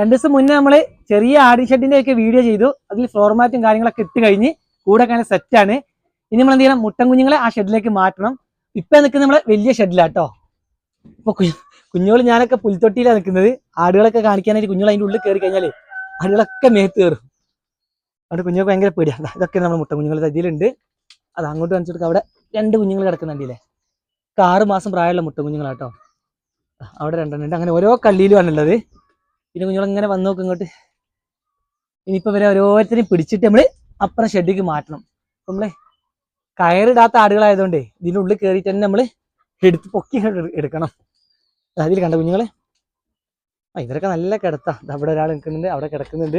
രണ്ടു ദിവസം മുന്നേ നമ്മൾ ചെറിയ ആടി ഷെഡിന്റെ ഒക്കെ വീഡിയോ ചെയ്തു. അതിൽ ഫ്ലോർ മാറ്റും കാര്യങ്ങളൊക്കെ ഇട്ട് കഴിഞ്ഞ് കൂടെ കാണാൻ സെറ്റാണ് ഇനി നമ്മൾ എന്ത് ചെയ്യണം? മുട്ടൻ കുഞ്ഞുങ്ങളെ ആ ഷെഡിലേക്ക് മാറ്റണം. ഇപ്പൊ നിൽക്കുന്നത് നമ്മളെ വലിയ ഷെഡിലാട്ടോ ഇപ്പൊ കുഞ്ഞുങ്ങൾ ഞാനൊക്കെ പുൽത്തൊട്ടിയിലാണ് നിൽക്കുന്നത് ആടുകളൊക്കെ കാണിക്കാനായിട്ട് കുഞ്ഞുങ്ങൾ അതിന്റെ ഉള്ളിൽ കയറി കഴിഞ്ഞാലേ ആടുകളൊക്കെ മേത്ത് കയറും. അവിടെ കുഞ്ഞുങ്ങൾക്ക് ഭയങ്കര പേടിയാണ് ഇതൊക്കെ നമ്മൾ മുട്ട കുഞ്ഞുങ്ങൾ ഇതിലുണ്ട് അത് അങ്ങോട്ട് കാണിച്ചു അവിടെ രണ്ട് കുഞ്ഞുങ്ങൾ കിടക്കുന്നുണ്ടല്ലേ ആറ് മാസം പ്രായമുള്ള മുട്ട കുഞ്ഞുങ്ങളാട്ടോ അവിടെ രണ്ടെണ്ണം ഉണ്ട്. അങ്ങനെ ഓരോ കള്ളിയിലുമാണുള്ളത്. പിന്നെ കുഞ്ഞുങ്ങളെങ്ങനെ വന്ന് നോക്കും ഇങ്ങോട്ട്. ഇനിയിപ്പോ ഇവരെ ഓരോരുത്തരെയും പിടിച്ചിട്ട് നമ്മൾ അപ്പുറം ഷെഡിലേക്ക് മാറ്റണം. നമ്മൾ കയറിടാത്ത ആടുകളായതുകൊണ്ട് ഇതിന്റെ ഉള്ളിൽ കയറിയിട്ട് തന്നെ നമ്മൾ എടുത്ത് പൊക്കി എടുക്കണം. അതിൽ കണ്ട കുഞ്ഞുങ്ങളെ? ആ ഇവരൊക്കെ നല്ല കിടത്താ. അവിടെ ഒരാൾ നിൽക്കുന്നുണ്ട് അവിടെ കിടക്കുന്നുണ്ട്.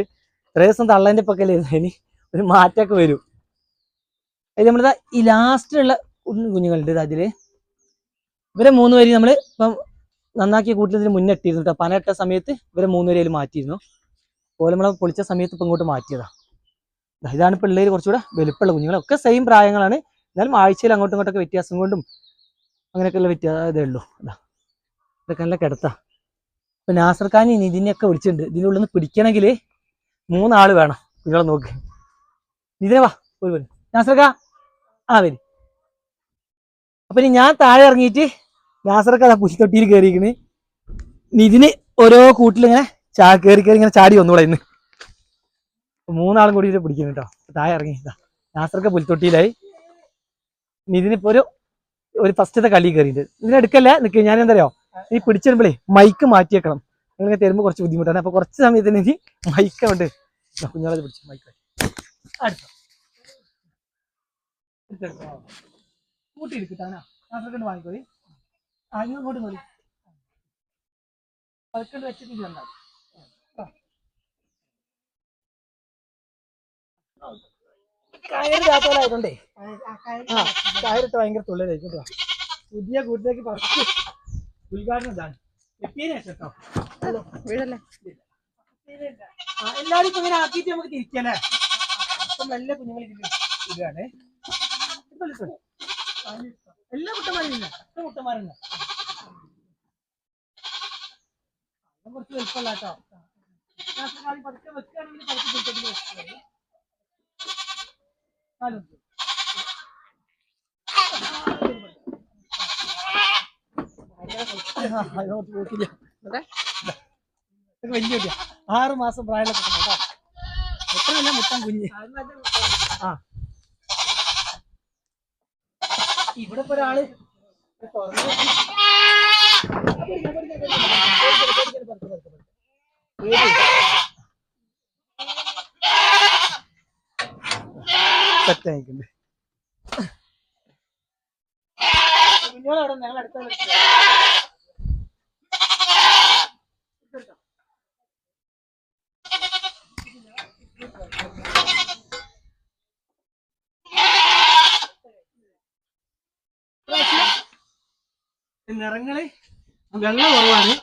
ഇത്രേ ദിവസം തള്ളേന്റെ പൊക്കല്ലേ ഇനി ഒരു മാറ്റമൊക്കെ വരും. അതിൽ നമ്മളിതാ ഈ ലാസ്റ്റിലുള്ള കുഞ്ഞുങ്ങളുണ്ട് അതിൽ ഇവരെ മൂന്ന് പേര് നമ്മൾ ഇപ്പം നന്നാക്കിയ കൂട്ടത്തിന് മുന്നേ ഇട്ടിരുന്നു കേട്ടോ പന ഇട്ട സമയത്ത് ഇവരെ മൂന്ന് പേര് അതിൽ മാറ്റിയിരുന്നു. കോലമുളക് പൊളിച്ച സമയത്ത് ഇപ്പം ഇങ്ങോട്ട് മാറ്റിയതാണ് ഇതാണ് പിള്ളേർ കുറച്ചുകൂടെ വലുപ്പമുള്ള കുഞ്ഞുങ്ങളൊക്കെ സെയിം പ്രായങ്ങളാണ്. എന്നാലും ആഴ്ചയിൽ അങ്ങോട്ടും ഇങ്ങോട്ടൊക്കെ വ്യത്യാസം കൊണ്ടും അങ്ങനെയൊക്കെയുള്ള വ്യത്യാസം ഇതേ ഉള്ളൂ. അതാ ഇതൊക്കെ നല്ല കിടത്താ. ഇപ്പം നാസർ ഖാനി നിതിനെയൊക്കെ വിളിച്ചിട്ടുണ്ട്. ഇതിന്റെ ഉള്ളിൽ നിന്ന് പിടിക്കണമെങ്കിൽ മൂന്നാൾ വേണം. കുഞ്ഞുങ്ങളെ നോക്ക്. നിതിനെ വാ ഒരു വരും. നാസർ ആ വരി. അപ്പം ഇനി ഞാൻ താഴെ ഇറങ്ങിയിട്ട് നാസർക്ക് അതാ പുലിത്തൊട്ടിയിൽ കയറിയിരിക്കണ് നിതിന് ഓരോ കൂട്ടിലിങ്ങനെ ചാ കയറി കയറി ഇങ്ങനെ ചാടി വന്നൂടെ ഇന്ന്. മൂന്നാളും കൂടി പിടിക്കുന്നു കേട്ടോ താഴെ ഇറങ്ങി. നാസർക്ക് പുലിത്തൊട്ടിയിലായി നിതിനിപ്പോ ഒരു ഒരു ഫസ്റ്റത്തെ കളി കയറിയിട്ട് എടുക്കല്ല നിൽക്കുക ഞാൻ എന്താ അറിയോ ഈ പിടിച്ചിരുമ്പോഴേ മൈക്ക് മാറ്റിയേക്കണം നിങ്ങൾ തരുമ്പോൾ കുറച്ച് ബുദ്ധിമുട്ടാണ്. അപ്പൊ കുറച്ച് സമയത്തിന് ഇനി മൈക്ക് ഉണ്ട് കുഞ്ഞാളെ പിടിച്ചു മൈക്ക് അടുത്ത കൂട്ടിയിരിക്കട്ടാനാ നാസർക്കണ്ട് വാങ്ങിക്കോളി ആ നോക്കി. പതുക്കണ്ട് വെച്ചിട്ട് കണ്ടാൽ കയറില്ലാത്തവരായതുകൊണ്ടേ ആ കയറിട്ട് ഭയങ്കര തുള്ളലായിരിക്കും കേട്ടോ. പുതിയ കൂട്ടിലേക്ക് പറഞ്ഞു ഉദ്ഘാടനം ഇതാണ്. എത്തിയതിനു വീടല്ലേ? എല്ലാരും ഇപ്പൊ ഇങ്ങനെ ആക്കിയിട്ട് നമുക്ക് തിരിക്കല്ലേ? അപ്പൊ നല്ല കുഞ്ഞുങ്ങൾ ഇതാണ്. എല്ലാ കുട്ടന്മാരും ഇല്ല. മുട്ടന്മാരുണ്ട് അത് കുറച്ച് വലുപ്പമല്ല കേട്ടോ. വലിയ കുട്ടിയാ. മാസം പ്രായമുള്ള കേട്ടോ. മുട്ടനല്ല മുട്ടൻ കുഞ്ഞ്? ആ. ഇവിടെ ഇപ്പൊ ഒരാൾ തുറന്ന് സെറ്റ് വെള്ള കുറവാണ്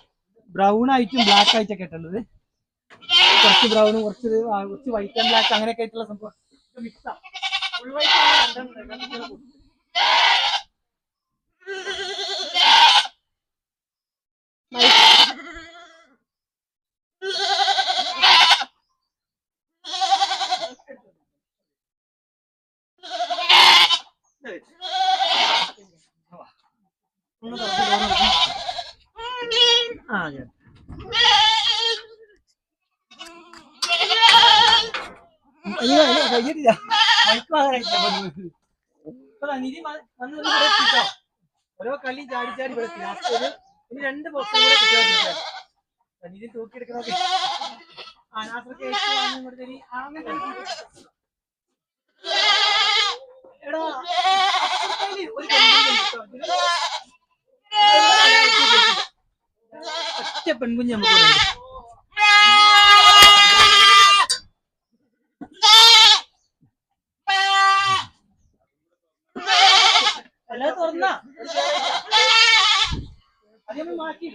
ബ്രൗൺ ആയിട്ടും ബ്ലാക്ക് ആയിട്ടൊക്കെ ആയിട്ടുള്ളത് കുറച്ച് ബ്രൗണും കുറച്ച് കുറച്ച് വൈറ്റ് ആൻഡ് ബ്ലാക്ക് അങ്ങനെയൊക്കെ ആയിട്ടുള്ള സംഭവം മിക്സാ ഫുൾ അയ്യോ കഴിഞ്ഞിട്ടില്ല നിധി വന്ന് എത്തിട്ടോ. ഓരോ കളി ചാടി ചാടി എത്തി. Last ഒരു ഇനി രണ്ട് ബോക്സ് കൂടെ കുട്ടികളെ നിധി തൂക്കിയെടുക്കണോക്കെ ആ നാസർക്ക് ഏറ്റവും ആദ്യം ഇങ്ങോട്ട് തരി. ആ, അങ്ങനെ തരി. എടാ ഒരു കേട്ടോ. ഒറ്റ പെൺകുഞ്ഞ് നമുക്ക്. എല്ലാം തുറന്നാ അതൊന്നും മാറ്റി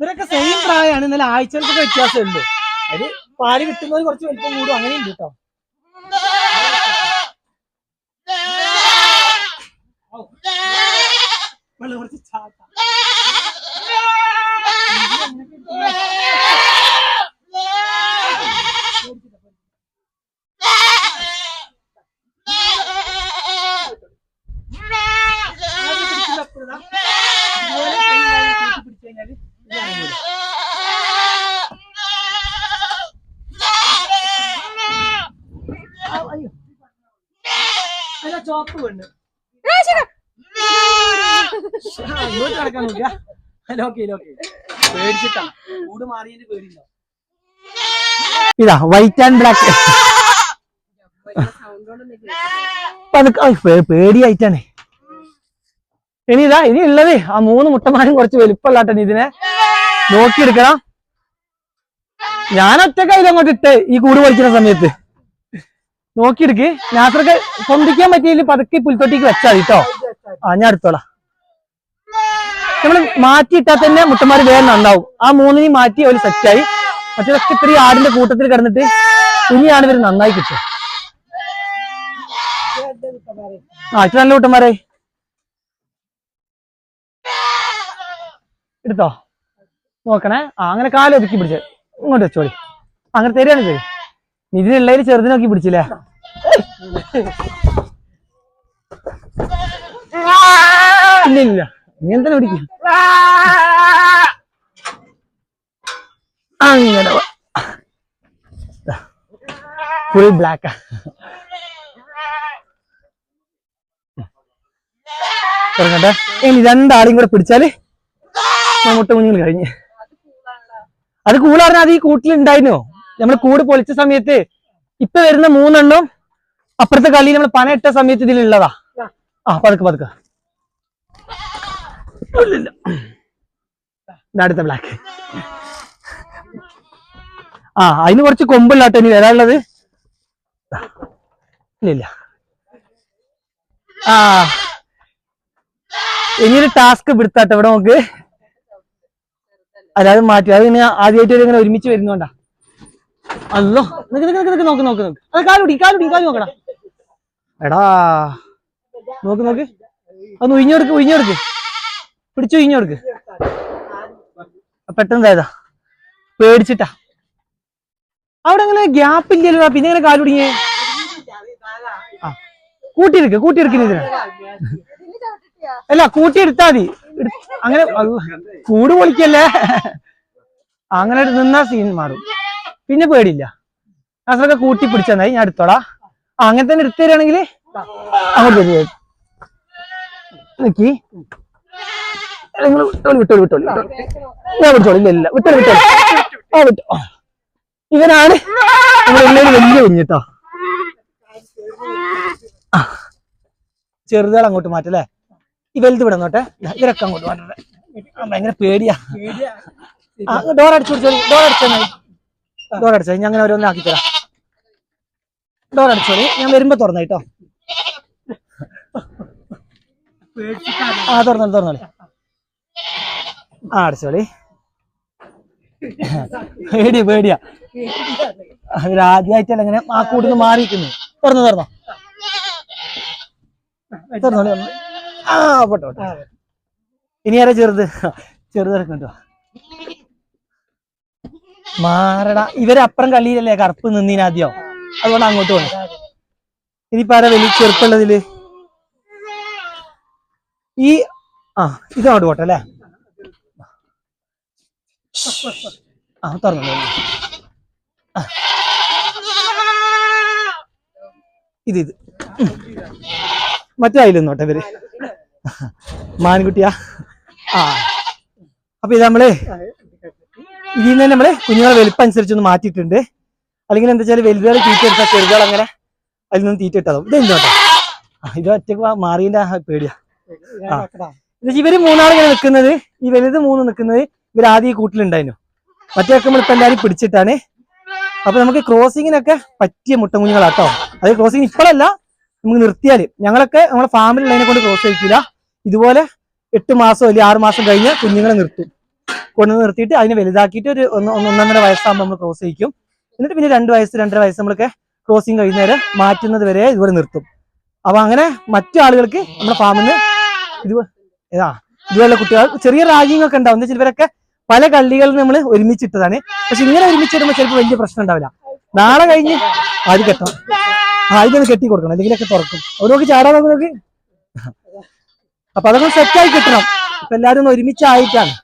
സെയിം പ്രായമാണ് ഇന്നലെ ആഴ്ചകൾക്കൊക്കെ വ്യത്യാസമേ ഉള്ളൂ അത് പാൽ കിട്ടുന്നവർ കുറച്ച് വലിപ്പം കൂടും. അങ്ങനെയുണ്ട് കേട്ടോ വെള്ളം കുറച്ച് ചാട്ടാ. ആദ്യം പിടിക്കുന്ന അപ്പുറം ഇതാ. ഇതുപോലെ കൈ കാൽ കൂട്ടി പിടിച്ച് കഴിഞ്ഞാൽ ഇത് അനങ്ങൂല. ആ, അയ്യോ. അല്ല, ചോപ്പ് പെണ്ണ് ആ, ഇങ്ങോട്ട് നടക്കാൻ നോക്കിയ കൂട് ഇതാ വൈറ്റ് ആൻഡ് ബ്ലാക്ക് പേടിയായിട്ടാണ് ഇനി ഇതാ ഇനി ഉള്ളത്. ആ മൂന്ന് മുട്ടമാരും കുറച്ച് വലുപ്പമുള്ളാട്ടെ ഇതിനെ. നോക്കിയെടുക്കണം. ഞാൻ കയ്യിൽ അങ്ങോട്ട് ഇട്ട് ഈ കൂട് പഠിക്കുന്ന സമയത്ത്. നോക്കിയെടുക്ക്. നാസർക്ക് പൊന്തിക്കാൻ പറ്റിയില്ല പതുക്കെ പുൽത്തൊട്ടിക്ക് വെച്ചാൽ കേട്ടോ ആ ഞാൻ എടുത്തോളാം. നമ്മൾ മാറ്റിയിട്ടാൽ തന്നെ മുട്ടന്മാർ വേഗം നന്നാവും. ആ മൂന്നിനെയും മാറ്റി ഒരു സെറ്റായി മറ്റേതൊക്കെ ഇത്രയും ആടിന്റെ കൂട്ടത്തിൽ കിടന്നിട്ട് ഇനിയാണ് ഇവർ നന്നായി കിട്ടുക. ആ ഇത്ര നല്ല കൂട്ടന്മാരെ എടുത്തോ? നോക്കണേ. അങ്ങനെ കാലം ഒതുക്കി പിടിച്ചേ. ഇങ്ങോട്ട് വെച്ചോളി. അങ്ങനെ തരികയാണ് തരും നിതിനുള്ളതിൽ ചെറുതിനൊക്കെ പിടിച്ചില്ലേ? ഇല്ല ഇല്ല. നീ തന്നെ പിടിക്കും? അങ്ങനെ ഫുൾ ബ്ലാക്ക് തുടങ്ങട്ടെ. ഇനി രണ്ടാളും കൂടെ പിടിച്ചാൽ മമ്മൂട്ട കുഞ്ഞുങ്ങൾ കഴിഞ്ഞ്. അത് കൂളാറിന് അത് ഈ കൂട്ടിലുണ്ടായിരുന്നു നമ്മൾ കൂട് പൊളിച്ച സമയത്ത് ഇപ്പൊ വരുന്ന മൂന്നെണ്ണം അപ്പുറത്തെ കളി നമ്മൾ പന ഇട്ട സമയത്ത് ഇതിലുള്ളതാ. ആ പതുക്കെ പതുക്കെ. അടുത്ത ബ്ലാക്ക് ആ അതിന് കുറച്ച് കൊമ്പല്ലാട്ടോ ഇനി വരാനുള്ളത്. ഇല്ല ആ. ഇനിയൊരു ടാസ്ക് പിടുത്താട്ടെ ഇവിടെ നമുക്ക്. അല്ല അത് മാറ്റി. അത് ഇങ്ങനെ ആദ്യമായിട്ട് ഇങ്ങനെ ഒരുമിച്ച് വരുന്നോണ്ടാ. അല്ലോ. നിക്ക് നിക്ക് നിക്ക് നിക്ക് നോക്ക് അത് കാലുടി കാലുടി കാലു നോക്കടാ. എടാ. നോക്ക് നോക്ക്. അത് ഉഴിഞ്ഞെടുക്ക് ഉയിഞ്ഞെടുക്ക് പിടിച്ചു ഉയിഞ്ഞെടുക്ക് പെട്ടെന്ന് ഇതായതാ പേടിച്ചിട്ടാ. അവിടെ അങ്ങനെ ഗ്യാപ്പ് ഇല്ലല്ലോ പിന്നെ എങ്ങനെ കാലുടിങ്ങി കൂട്ടിയെടുക്ക് കൂട്ടിയെടുക്കുന്ന ഇതിന്. അല്ല കൂട്ടിയെടുത്താ മതി. അങ്ങനെ കൂട് പൊളിക്കല്ലേ? അങ്ങനെ നിന്നാ സീൻ മാറും. പിന്നെ പേടിയില്ല. അസറൊക്കെ കൂട്ടി പിടിച്ചാൽ ഞാൻ എടുത്തോളാ അങ്ങനെ തന്നെ എടുത്തു തരികയാണെങ്കിൽ അങ്ങോട്ട് നിങ്ങൾ വിട്ടോളി വിട്ടോളി. ഞാൻ വിട്ടോളി ഇല്ല ഇല്ല. വിട്ടോളി വിട്ടോളി. ആ വിട്ടോ. ഇവനാണ് നമ്മുടെ ഉള്ളിൽ വലിയ കുഞ്ഞിട്ടോ ചെറുതാൾ അങ്ങോട്ട് മാറ്റല്ലേ? ഈ വലുത് ഇവിടെ നോട്ടെ ഇവരൊക്കെ അങ്ങോട്ട് മാറ്റട്ടെ. ഭയങ്കര പേടിയാ. ഡോർ അടിച്ചു കൊടുത്തു ഡോർ അടിച്ചാൽ ഡോർ അടിച്ചാൽ ഞാൻ അങ്ങനെ ഓരോന്നും ആക്കി തരാം. ഡോർ അടിച്ചോളി. ഞാൻ വരുമ്പോ തുറന്നു കേട്ടോ ആ തുറന്നോളി തുറന്നോളി. ആ അടിച്ചോളി പേടിയ പേടിയാ. ആദ്യമായിട്ടല്ല ഇങ്ങനെ ആ കൂട്ടിന്ന് മാറിയിരിക്കുന്നു. തുറന്നു തുറന്നോ. തുറന്നോളി തുറന്നോ. ആ പോട്ടെ ഇനി ആരാ ചെറുത്? ചെറുതിറക്കം കേട്ടോ മാറടാ. ഇവരപ്പുറം കളിയിലല്ലേ കറുപ്പ് നിന്നീനാദ്യോ അതുകൊണ്ട് അങ്ങോട്ട് പോണേ. ഇനിയിപ്പോ ആരാ വലിയ ചെറുപ്പുള്ളതിൽ ഈ ആ ഇത് അങ്ങോട്ട് പോട്ടെ അല്ലേ? ആ തുറന്നു. ഇത് ഇത്. മറ്റേ അതിലൊന്നോട്ടെ ഇവർ. മാൻകുട്ടിയാ ആ. അപ്പൊ ഇത് നമ്മൾ ഇതിൽ നിന്ന് നമ്മൾ കുഞ്ഞുങ്ങളെ വലിപ്പം അനുസരിച്ചൊന്ന് മാറ്റിയിട്ടുണ്ട്. അല്ലെങ്കിൽ എന്താ വെച്ചാൽ വലുതുകൾ തീറ്റ എടുത്താൽ ചെറുതുകൾ അങ്ങനെ അതിൽ നിന്ന് തീറ്റ ഇട്ടതും ഇത് എന്തോട്ടാ ഇത് ഒറ്റയ്ക്ക് ആ പേടിയാ. ഇവർ മൂന്നാൾ ഇങ്ങനെ നിൽക്കുന്നത് ഈ വലുത് മൂന്ന് നിൽക്കുന്നത് ഇവർ ആദ്യം ഈ കൂട്ടിലുണ്ടായിരുന്നു. മറ്റേ നമ്മളിപ്പോ എല്ലാവരും പിടിച്ചിട്ടാണ്. അപ്പൊ നമുക്ക് ക്രോസിങ്ങിനൊക്കെ പറ്റിയ മുട്ടക്കുഞ്ഞുങ്ങളാട്ടോ അത് ക്രോസിങ് ഇപ്പോഴല്ല നമുക്ക് നിർത്തിയാൽ ഞങ്ങളൊക്കെ നമ്മളെ ഉള്ളതിനെ കൊണ്ട് ക്രോസ് ചെയ്യിക്കില്ല ഇതുപോലെ എട്ട് മാസം അല്ലെങ്കിൽ ആറ് മാസം കഴിഞ്ഞ് കുഞ്ഞുങ്ങളെ നിർത്തും. കൊണ്ടു നിർത്തിയിട്ട് അതിനെ വലുതാക്കിയിട്ട് ഒരു ഒന്ന് ഒന്ന് ഒന്നൊന്നര വയസ്സാകുമ്പോൾ നമ്മൾ ക്രോസ് ചെയ്യിക്കും. എന്നിട്ട് പിന്നെ രണ്ട് വയസ്സ് രണ്ടര വയസ്സ് നമ്മളൊക്കെ ക്രോസിങ് കഴിയുന്നവരെ മാറ്റുന്നത് വരെ ഇതുപോലെ നിർത്തും. അപ്പൊ അങ്ങനെ മറ്റു ആളുകൾക്ക് നമ്മുടെ ഫാമിൽ നിന്ന് ഇത് ഇതാ കുട്ടികൾ ചെറിയ റാഗിങ് ഒക്കെ ഉണ്ടാവും ഇവരൊക്കെ പല കള്ളികളും നമ്മൾ ഒരുമിച്ചിട്ടതാണ്. പക്ഷെ ഇങ്ങനെ ഒരുമിച്ചിടുമ്പോൾ ചിലപ്പോൾ വലിയ പ്രശ്നം ഉണ്ടാവില്ല. നാളെ കഴിഞ്ഞ് ആദ്യം കെട്ടണം ആദ്യം കെട്ടി കൊടുക്കണം. എന്തെങ്കിലുമൊക്കെ തുറക്കും. ഓരോക്ക് ചാടാൻ നോക്കി അപ്പൊ അതൊക്കെ സെറ്റായി കിട്ടണം. ഇപ്പൊ എല്ലാരും ഒരുമിച്ചായിട്ടാണ്.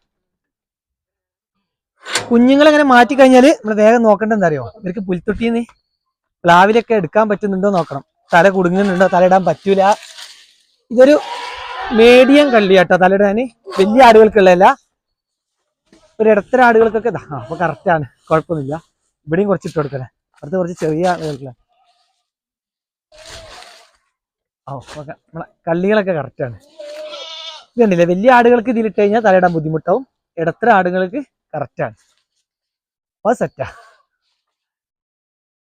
കുഞ്ഞുങ്ങളെ അങ്ങനെ മാറ്റി കഴിഞ്ഞാൽ നമ്മൾ വേഗം നോക്കേണ്ടത് എന്താ അറിയോ? ഇവർക്ക് പുൽത്തൊട്ടിന്ന് പ്ലാവിലൊക്കെ എടുക്കാൻ പറ്റുന്നുണ്ടോ നോക്കണം. തല കുടുങ്ങുന്നുണ്ടോ? തല ഇടാൻ പറ്റൂല. ഇതൊരു മീഡിയം കള്ളിയാട്ടോ തലയിടാന്. വലിയ ആടുകൾക്കുള്ളതല്ല. ഒരു ഇടത്തര ആടുകൾക്കൊക്കെ ഇതാ അപ്പോൾ ആണ്. കുഴപ്പമൊന്നുമില്ല. ഇവിടെയും കുറച്ച് ഇട്ട് കൊടുക്കണേ. അടുത്ത് കുറച്ച് ചെറിയ ആളുകൾക്ക് ഓ ഓക്കെ. നമ്മളെ കള്ളികളൊക്കെ കറക്റ്റ് ആണ്. ഇത് കണ്ടില്ലേ? വലിയ ആടുകൾക്ക് ഇതിലിട്ട് കഴിഞ്ഞാൽ തലയിടാൻ ബുദ്ധിമുട്ടാവും. ഇടത്തര ആടുകൾക്ക് കറക്റ്റ് ആണ്. അപ്പൊ സെറ്റാ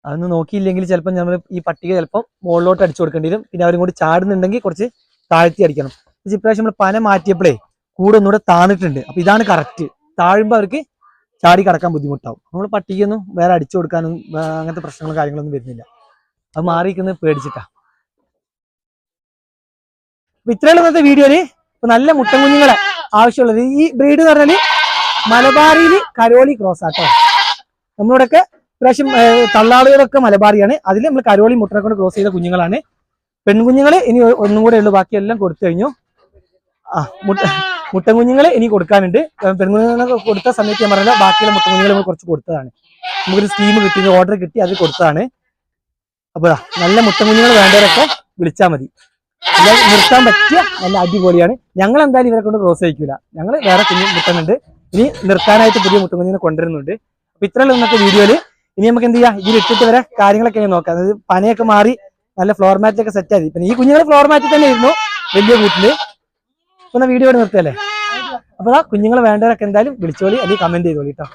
അതൊന്ന് നോക്കിയില്ലെങ്കിൽ ചിലപ്പോൾ നമ്മൾ ഈ പട്ടിക ചിലപ്പോൾ മുകളിലോട്ട് അടിച്ചു കൊടുക്കേണ്ടി വരും. പിന്നെ അവരും കൂടി ചാടുന്നുണ്ടെങ്കിൽ കുറച്ച് താഴ്ത്തി അടിക്കണം. ഇപ്രാവശ്യം നമ്മൾ പന മാറ്റിയപ്പോഴേ കൂടെ ഒന്നുകൂടെ താന്നിട്ടുണ്ട്. അപ്പൊ ഇതാണ് കറക്റ്റ് താഴുമ്പോൾ അവർക്ക് ചാടി കടക്കാൻ ബുദ്ധിമുട്ടാവും. നമ്മൾ പട്ടിക്കൊന്നും വേറെ അടിച്ചു കൊടുക്കാനും അങ്ങനത്തെ പ്രശ്നങ്ങളും കാര്യങ്ങളൊന്നും വരുന്നില്ല. അത് മാറിയിരിക്കുന്നത് പേടിച്ചിട്ടാ. അപ്പൊ ഇത്രയുള്ള ഇന്നത്തെ വീഡിയോയിൽ നല്ല മുട്ടൻ കുഞ്ഞുങ്ങളെ ആവശ്യമുള്ളത്. ഈ ബ്രീഡ് എന്ന് പറഞ്ഞാൽ മലബാറിയിൽ കരോളി ക്രോസ് ആട്ടോ. നമ്മളിവിടെയൊക്കെ പ്രാവശ്യം തള്ളാളുകളൊക്കെ മലബാറിയാണ്. അതിൽ നമ്മൾ കരോളി മുട്ടനെ കൊണ്ട് ക്രോസ് ചെയ്ത കുഞ്ഞുങ്ങളാണ്. പെൺകുഞ്ഞുങ്ങൾ ഇനി ഒന്നും കൂടെ ഉള്ളു. ബാക്കിയെല്ലാം കൊടുത്തു കഴിഞ്ഞു. ആ മുട്ട മുട്ടൻ കുഞ്ഞുങ്ങളെ ഇനി കൊടുക്കാനുണ്ട്. ഏർ, പെൺകുഞ്ഞുങ്ങളെ കൊടുത്ത സമയത്ത് ഞാൻ പറഞ്ഞ ബാക്കിയുള്ള മുട്ടൻ കുഞ്ഞുങ്ങൾ നമ്മൾ കുറച്ച് കൊടുത്തതാണ്. നമുക്കൊരു സ്കീം കിട്ടി ഓർഡർ കിട്ടി അത് കൊടുത്തതാണ് അപ്പൊ നല്ല മുട്ടൻ കുഞ്ഞുങ്ങൾ വേണ്ടവരൊക്കെ വിളിച്ചാൽ മതി. നിർത്താൻ പറ്റിയ നല്ല അടിപൊളിയാണ്. ഞങ്ങൾ എന്തായാലും ഇവരെ കൊണ്ട് ക്രോസ് ചെയ്യിക്കില്ല ഞങ്ങൾ വേറെ കുഞ്ഞു മുട്ടുന്നുണ്ട് ഇനി നിർത്താനായിട്ട് പുതിയ മുട്ടുകുഞ്ഞിനെ കൊണ്ടുവരുന്നുണ്ട്. അപ്പൊ ഇത്രയുള്ള ഇന്നത്തെ വീഡിയോയിൽ ഇനി നമുക്ക് എന്ത് ചെയ്യാം? ഇതിൽ ഇട്ടിട്ട് വരെ കാര്യങ്ങളൊക്കെ നോക്കാം. അതായത് പനയൊക്കെ മാറി നല്ല ഫ്ലോർ മാറ്റൊക്കെ സെറ്റ് ആയി. ഈ കുഞ്ഞുങ്ങൾ ഫ്ലോർ മാറ്റിൽ തന്നെ ഇരുന്നു വലിയ കൂട്ടിൽ അപ്പൊ വീഡിയോ നിർത്തല്ലേ അപ്പൊ കുഞ്ഞുങ്ങൾ വേണ്ടവരൊക്കെ എന്തായാലും വിളിച്ചോളി അല്ലെങ്കിൽ കമന്റ് ചെയ്തോളി കേട്ടോ